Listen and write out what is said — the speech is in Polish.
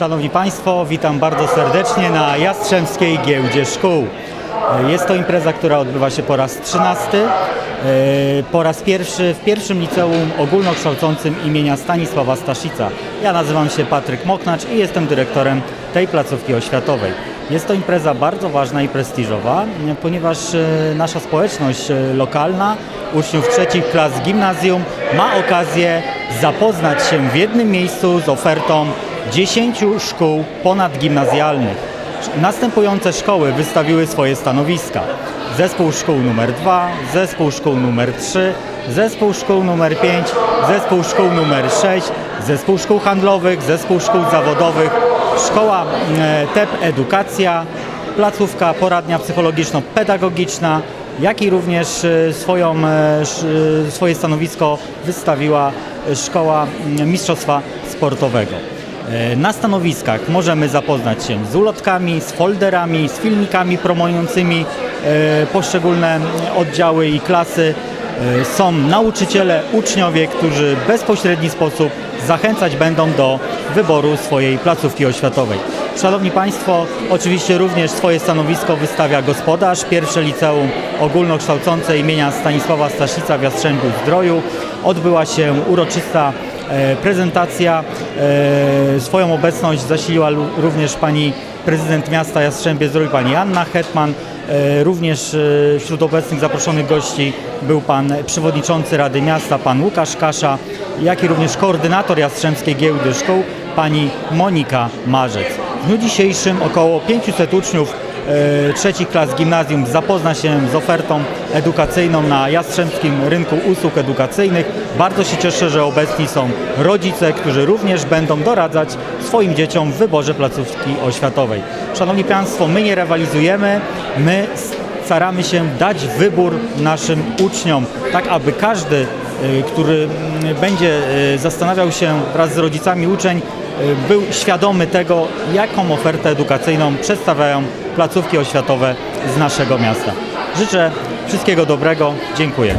Szanowni Państwo, witam bardzo serdecznie na Jastrzębskiej Giełdzie Szkół. Jest to impreza, która odbywa się po raz 13. e, Po raz pierwszy w pierwszym liceum ogólnokształcącym imienia Stanisława Staszica. Ja nazywam się Patryk Moknacz i jestem dyrektorem tej placówki oświatowej. Jest to impreza bardzo ważna i prestiżowa, ponieważ e, nasza społeczność e, lokalna, uczniów trzecich klas gimnazjum, ma okazję zapoznać się w jednym miejscu z ofertą 10 szkół ponadgimnazjalnych. Następujące szkoły wystawiły swoje stanowiska. Zespół szkół numer 2, zespół szkół numer 3, zespół szkół numer 5, zespół szkół numer 6, zespół szkół handlowych, zespół szkół zawodowych, szkoła e, TEP Edukacja, placówka poradnia psychologiczno-pedagogiczna, jak i również e, swoją, e, swoje stanowisko wystawiła szkoła mistrzostwa sportowego. E, Na stanowiskach możemy zapoznać się z ulotkami, z folderami, z filmikami promującymi e, poszczególne oddziały i klasy. E, Są nauczyciele, uczniowie, którzy w bezpośredni sposób zachęcać będą do wyboru swojej placówki oświatowej. Szanowni Państwo, oczywiście również swoje stanowisko wystawia gospodarz, pierwsze liceum ogólnokształcące imienia Stanisława Staszica w Jastrzębiu Zdroju. Odbyła się uroczysta prezentacja. E, Swoją obecność zasiliła również pani prezydent miasta Jastrzębie Zdroju, pani Anna Hetman. E, Również e, wśród obecnych zaproszonych gości był pan przewodniczący Rady Miasta, pan Łukasz Kasza, jak i również koordynator Jastrzębskiej Giełdy Szkół, pani Monika Marzec. W dniu dzisiejszym około 500 uczniów e, trzecich klas gimnazjum zapozna się z ofertą edukacyjną na Jastrzębskim Rynku Usług Edukacyjnych. Bardzo się cieszę, że obecni są rodzice, którzy również będą doradzać swoim dzieciom w wyborze placówki oświatowej. Szanowni Państwo, my nie rywalizujemy, my staramy się dać wybór naszym uczniom, tak aby każdy, y, który mm, będzie y, zastanawiał się wraz z rodzicami uczeń, był świadomy tego, jaką ofertę edukacyjną przedstawiają placówki oświatowe z naszego miasta. Życzę wszystkiego dobrego. Dziękuję.